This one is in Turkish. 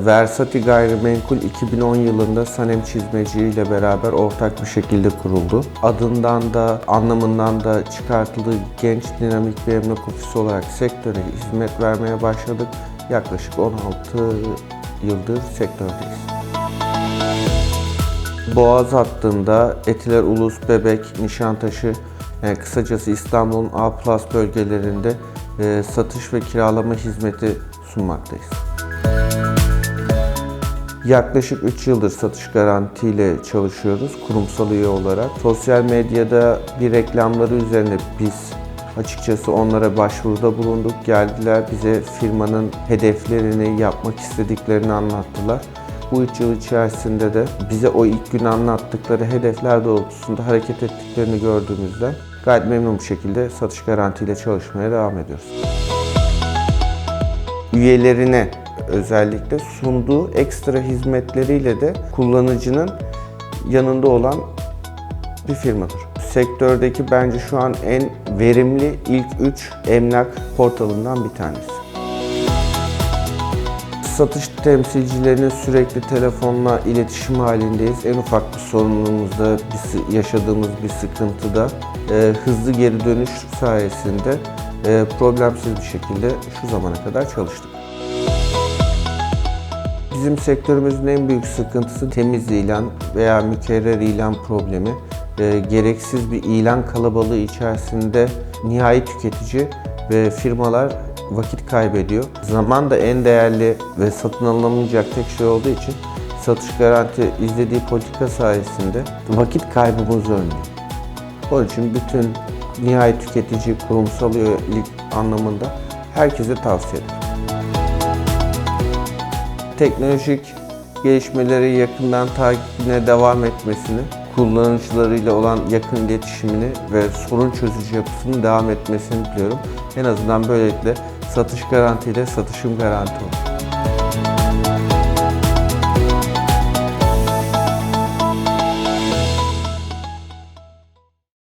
Versati Gayrimenkul 2010 yılında Sanem Çizmeci ile beraber ortak bir şekilde kuruldu. Adından da anlamından da çıkartıldığı genç dinamik bir emlak ofisi olarak sektöre hizmet vermeye başladık. Yaklaşık 16 yıldır sektördeyiz. Boğaz hattında Etiler, Ulus, Bebek, Nişantaşı, yani kısacası İstanbul'un A bölgelerinde e, satış ve kiralama hizmeti sunmaktayız. Yaklaşık 3 yıldır satış garantiyle çalışıyoruz kurumsal üye olarak. Sosyal medyada bir reklamları üzerine biz açıkçası onlara başvuruda bulunduk. Geldiler bize firmanın hedeflerini, yapmak istediklerini anlattılar. Bu 3 yıl içerisinde de bize o ilk gün anlattıkları hedefler doğrultusunda hareket ettiklerini gördüğümüzde gayet memnun bir şekilde satış garantiyle çalışmaya devam ediyoruz üyelerine özellikle sunduğu ekstra hizmetleriyle de kullanıcının yanında olan bir firmadır. Sektördeki bence şu an en verimli ilk 3 emlak portalından bir tanesi. Satış temsilcilerinin sürekli telefonla iletişim halindeyiz. En ufak bir sorunumuzda, yaşadığımız bir sıkıntıda e, hızlı geri dönüş sayesinde e, problemsiz bir şekilde şu zamana kadar çalıştık. Bizim sektörümüzün en büyük sıkıntısı temiz ilan veya mükerrer ilan problemi. E, gereksiz bir ilan kalabalığı içerisinde nihai tüketici ve firmalar vakit kaybediyor. Zaman da en değerli ve satın alınamayacak tek şey olduğu için satış garanti izlediği politika sayesinde vakit kaybımızı önlüyor. Onun için bütün nihai tüketici kurumsal üyelik anlamında herkese tavsiye ederim teknolojik gelişmeleri yakından takibine devam etmesini, kullanıcılarıyla olan yakın iletişimini ve sorun çözücü yapısının devam etmesini diliyorum. En azından böylelikle satış garantiyle satışım garanti olur.